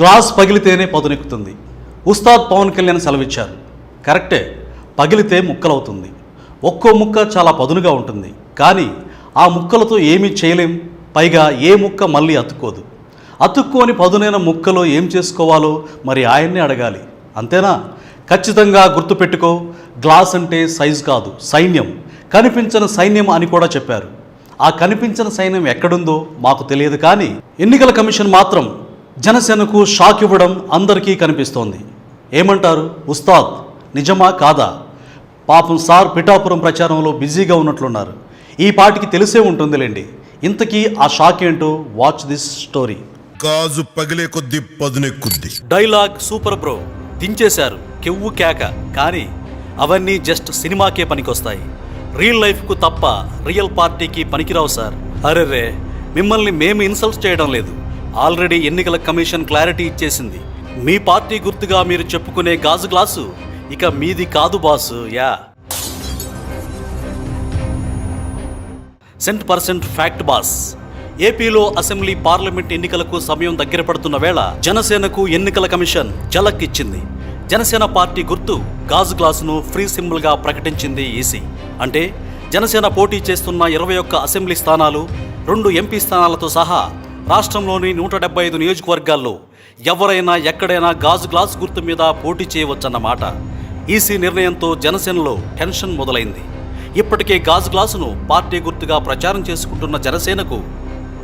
Glass పగిలితేనే పదునెక్కుతుంది. ఉస్తాద్ పవన్ కళ్యాణ్ సెలవిచ్చారు. కరెక్టే పగిలితే ముక్కలవుతుంది. ఒక్కో ముక్క చాలా పదునుగా ఉంటుంది. కానీ ఆ ముక్కలతో ఏమీ చేయలేం. పైగా ఏ ముక్క మళ్ళీ అతుక్కోదు. అతుక్కోని పదునైన ముక్కలో ఏం చేసుకోవాలో మరి ఆయన్నే అడగాలి. అంతేనా? ఖచ్చితంగా గుర్తుపెట్టుకో గ్లాస్ అంటే సైజు కాదు సైన్యం. కనిపించని సైన్యం అని కూడా చెప్పారు. ఆ కనిపించిన సైన్యం ఎక్కడుందో మాకు తెలియదు కానీ ఎన్నికల కమిషన్ మాత్రం జనసేనకు షాక్ ఇవ్వడం అందరికీ కనిపిస్తోంది. ఏమంటారు? ఉస్తాద్! నిజమా కాదా? పాపం సార్ పిఠాపురం ప్రచారంలో బిజీగా ఉన్నట్లున్నారు. ఈ పాటికి తెలిసే ఉంటుందిలేండి. ఇంతకీ ఆ షాక్ ఏంటో వాచ్ దిస్ స్టోరీ. గాజు పగిలే కొద్ది పదునెక్కుద్ది. Dialogue super bro! దించేశారు కెవ్వు కేక. కానీ అవన్నీ జస్ట్ సినిమాకే పనికొస్తాయి. రియల్ లైఫ్కు తప్ప రియల్ పార్టీకి పనికిరావు సార్. అరెరే! మిమ్మల్ని మేము ఇన్సల్ట్ చేయడం లేదు. ఆల్రెడీ ఎన్నికల కమిషన్ క్లారిటీ ఇచ్చేసింది. మీ పార్టీ గుర్తుగా మీరు చెప్పుకునే గాజు గ్లాసు ఇక మీది కాదు boss yeah. Cent percent fact boss. ఏపీలో అసెంబ్లీ పార్లమెంట్ ఎన్నికలకు సమయం దగ్గర పడుతున్న వేళ జనసేనకు ఎన్నికల కమిషన్ జలక్ ఇచ్చింది జనసేన పార్టీ గుర్తు గాజు గ్లాసును ఫ్రీ సింబల్గా ప్రకటించింది ఈసీ. అంటే జనసేన పోటీ చేస్తున్న ఇరవై ఒక్క అసెంబ్లీ స్థానాలు రెండు ఎంపీ స్థానాలతో సహా రాష్ట్రంలోని నూట డెబ్బై ఐదు నియోజకవర్గాల్లో ఎవరైనా ఎక్కడైనా గాజు గ్లాస్ గుర్తు మీద పోటీ చేయవచ్చన్నమాట. ఈసీ నిర్ణయంతో జనసేనలో టెన్షన్ మొదలైంది. ఇప్పటికే గాజు గ్లాసును పార్టీ గుర్తుగా ప్రచారం చేసుకుంటున్న జనసేనకు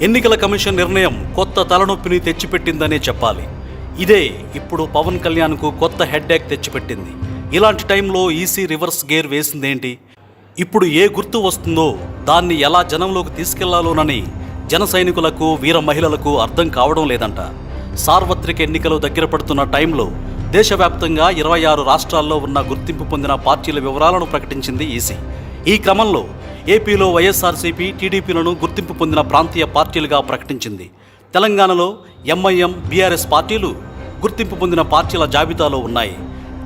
ఎన్నికల కమిషన్ నిర్ణయం కొత్త తలనొప్పిని తెచ్చిపెట్టిందనే చెప్పాలి. ఇదే ఇప్పుడు పవన్ కళ్యాణ్కు కొత్త హెడ్డేక్ తెచ్చిపెట్టింది. ఇలాంటి టైంలో ఈసీ రివర్స్ గేర్ వేసిందేంటి? ఇప్పుడు ఏ గుర్తు వస్తుందో దాన్ని ఎలా జనంలోకి తీసుకెళ్ళాలోనని జన సైనికులకు వీర మహిళలకు అర్థం కావడం లేదంట. సార్వత్రిక ఎన్నికలు దగ్గర పడుతున్న టైంలో దేశవ్యాప్తంగా ఇరవై ఆరు రాష్ట్రాల్లో ఉన్న గుర్తింపు పొందిన పార్టీల వివరాలను ప్రకటించింది ఈసీ. ఈ క్రమంలో ఏపీలో వైఎస్ఆర్సీపీ టీడీపీలను గుర్తింపు పొందిన ప్రాంతీయ పార్టీలుగా ప్రకటించింది. తెలంగాణలో ఎంఐఎం బీఆర్ఎస్ పార్టీలు గుర్తింపు పొందిన పార్టీల జాబితాలో ఉన్నాయి.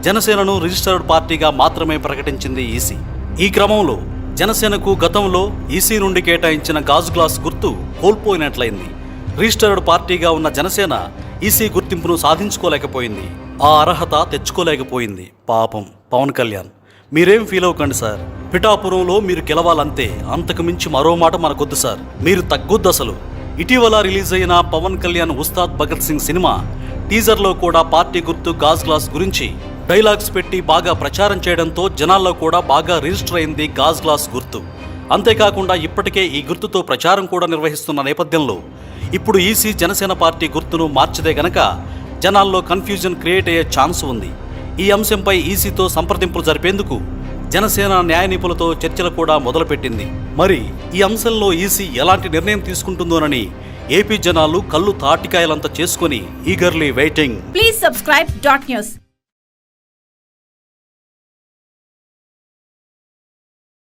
జనసేనను రిజిస్టర్డ్ పార్టీగా మాత్రమే ప్రకటించింది ఈసీ. ఈ క్రమంలో జనసేనకు గతంలో ఈసీ నుండి కేటాయించిన గాజు గ్లాస్ గుర్తు కోల్పోయినట్లయింది. రిజిస్టర్డ్ పార్టీగా ఉన్న జనసేన ఈసీ గుర్తింపును సాధించుకోలేకపోయింది. ఆ అర్హత తెచ్చుకోలేకపోయింది. పాపం పవన్ కళ్యాణ్. మీరేం ఫీల్ అవ్వకండి సార్. పిఠాపురంలో మీరు గెలవాలంతే అంతకు మించి మరో మాట మనకొద్దు సార్. మీరు తగ్గొద్దు అసలు. ఇటీవల రిలీజ్ అయిన పవన్ కళ్యాణ్ ఉస్తాద్ భగత్ సింగ్ సినిమా టీజర్లో కూడా పార్టీ గుర్తు గాజ్ గ్లాస్ గురించి డైలాగ్స్ పెట్టి బాగా ప్రచారం చేయడంతో జనాల్లో కూడా బాగా రిజిస్టర్ అయింది గాజ్ గ్లాస్ గుర్తు. అంతేకాకుండా ఇప్పటికే ఈ గుర్తుతో ప్రచారం కూడా నిర్వహిస్తున్న నేపథ్యంలో ఇప్పుడు ఈసీ జనసేన పార్టీ గుర్తును మార్చితే గనక జనాల్లో కన్ఫ్యూజన్ క్రియేట్ అయ్యే ఛాన్స్ ఉంది. ఈ అంశంపై ఈసీతో సంప్రదింపులు జరిపేందుకు జనసేన న్యాయ నిపుణులతో చర్చలు కూడా మొదలుపెట్టింది. మరి ఈ అంశంలో ఈసీ ఎలాంటి నిర్ణయం తీసుకుంటుందోనని ఏపీ జనాలు కళ్ళు తాటికాయలంతా చేసుకొని eagerly waiting. Please subscribe dot news